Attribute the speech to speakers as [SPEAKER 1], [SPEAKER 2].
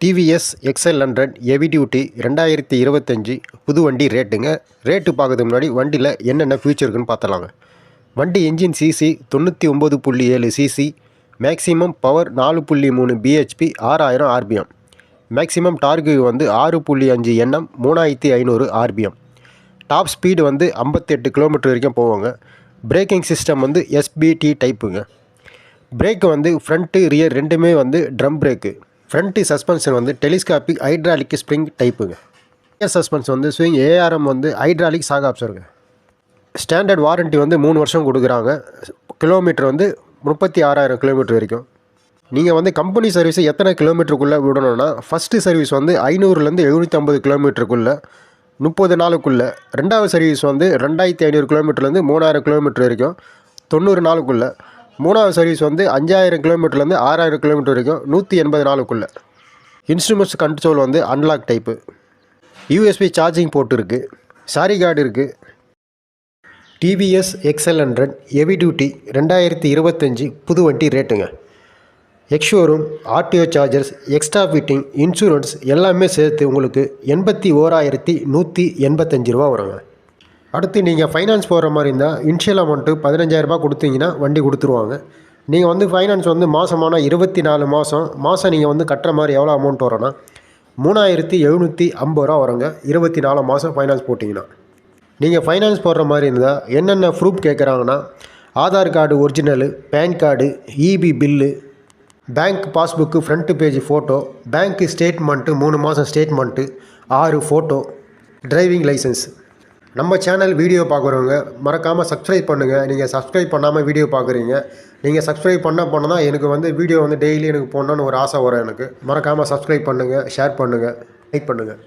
[SPEAKER 1] TVS XL hundred heavy duty ரெண்டாயிரத்தி இருபத்தஞ்சி புது வண்டி ரேட்டுங்க. ரேட்டு பார்க்கறதுக்கு முன்னாடி வண்டியில் என்னென்ன ஃபியூச்சர் இருக்குன்னு பார்த்தலாங்க வண்டி என்ஜின் சிசி தொண்ணூற்றி ஒம்பது புள்ளி ஏழு சிசி மேக்ஸிமம் பவர் நாலு புள்ளி மூணு பிஹெச்பி ஆறாயிரம் ஆர்பிஎம் மேக்ஸிமம் டார்கு வந்து ஆறு புள்ளி அஞ்சு எண்ணம் மூணாயிரத்தி ஐநூறு ஆர்பிஎம் டாப் ஸ்பீடு வந்து ஐம்பத்தெட்டு கிலோமீட்டர் வரைக்கும் போவாங்க பிரேக்கிங் சிஸ்டம் வந்து எஸ்பிடி டைப்புங்க பிரேக்கு வந்து ஃப்ரண்ட்டு ரியர் ரெண்டுமே வந்து ட்ரம் பிரேக்கு ஃப்ரண்ட்டு சஸ்பென்ஷன் வந்து டெலிஸ்காபிக் ஹைட்ராலிக் ஸ்ப்ரிங் டைப்புங்க ஏர் சஸ்பென்ஸ் வந்து ஸ்விங் ஏஆர்எம் வந்து ஹைட்ராலிக் சாக் ஆப்ஷருங்க ஸ்டாண்டர்ட் வாரண்ட்டி வந்து மூணு வருஷம் கொடுக்குறாங்க. கிலோமீட்டர் வந்து முப்பத்தி ஆறாயிரம் கிலோமீட்டர் வரைக்கும். நீங்கள் வந்து கம்பெனி சர்வீஸ் எத்தனை கிலோமீட்டருக்குள்ளே விடணும்னா ஃபஸ்ட்டு சர்வீஸ் வந்து ஐநூறுலேருந்து எழுநூற்றம்பது கிலோமீட்டருக்குள்ளே முப்பது நாளுக்குள்ளே. ரெண்டாவது சர்வீஸ் வந்து ரெண்டாயிரத்தி ஐநூறு கிலோமீட்டர்லேருந்து மூணாயிரம் கிலோமீட்டர் வரைக்கும் தொண்ணூறு நாளுக்குள்ளே. மூணாவது சர்வீஸ் வந்து அஞ்சாயிரம் கிலோமீட்டர்லேருந்து ஆறாயிரம் கிலோமீட்டர் வரைக்கும் நூற்றி எண்பது நாளுக்குள்ளே இன்ஸ்ட்ருமெண்ட்ஸ் கண்ட்ரோல் வந்து unlock type USB charging port இருக்குது சாரி கார்டு இருக்குது TVS XL hundred heavy duty ரெண்டாயிரத்தி இருபத்தஞ்சி புது வண்டி ரேட்டுங்க ex showroom RTO charges extra fitting insurance எல்லாமே சேர்த்து உங்களுக்கு எண்பத்தி ஓராயிரத்தி நூற்றி எண்பத்தஞ்சு ரூபா வருங்க. அடுத்து நீங்கள் ஃபைனான்ஸ் போடுற மாதிரி இருந்தால் இன்ஷியல் அமௌண்ட்டு பதினஞ்சாயிரரூபா கொடுத்தீங்கன்னா வண்டி கொடுத்துருவாங்க. நீங்கள் வந்து ஃபைனான்ஸ் வந்து மாதமான இருபத்தி நாலு மாதம் மாதம் நீங்கள் வந்து கட்டுற மாதிரி எவ்வளோ அமௌண்ட் வரும்னா மூணாயிரத்தி எழுநூற்றி ஐம்பது ரூபா வருங்க. இருபத்தி நாலு மாதம் ஃபைனான்ஸ் போட்டிங்கன்னா. நீங்கள் ஃபைனான்ஸ் போடுற மாதிரி இருந்தால் என்னென்ன ப்ரூஃப் கேட்குறாங்கன்னா Aadhaar card original PAN card EB bill bank passbook front page photo bank statement மூணு மாதம் ஸ்டேட்மெண்ட்டு ஆறு ஃபோட்டோ டிரைவிங் லைசன்ஸ் நம்ம சேனல் வீடியோ பார்க்குறவங்க மறக்காமல் சப்ஸ்கிரைப் பண்ணுங்கள் நீங்கள் சப்ஸ்கிரைப் பண்ணாமல் வீடியோ பார்க்குறீங்க. நீங்கள் சப்ஸ்கிரைப் பண்ண பண்ண தான் எனக்கு வந்து வீடியோ வந்து டெய்லி எனக்கு போடணுன்னு ஒரு ஆசை வரும் எனக்கு. மறக்காமல் சப்ஸ்கிரைப் பண்ணுங்கள் ஷேர் பண்ணுங்கள் லைக் பண்ணுங்கள்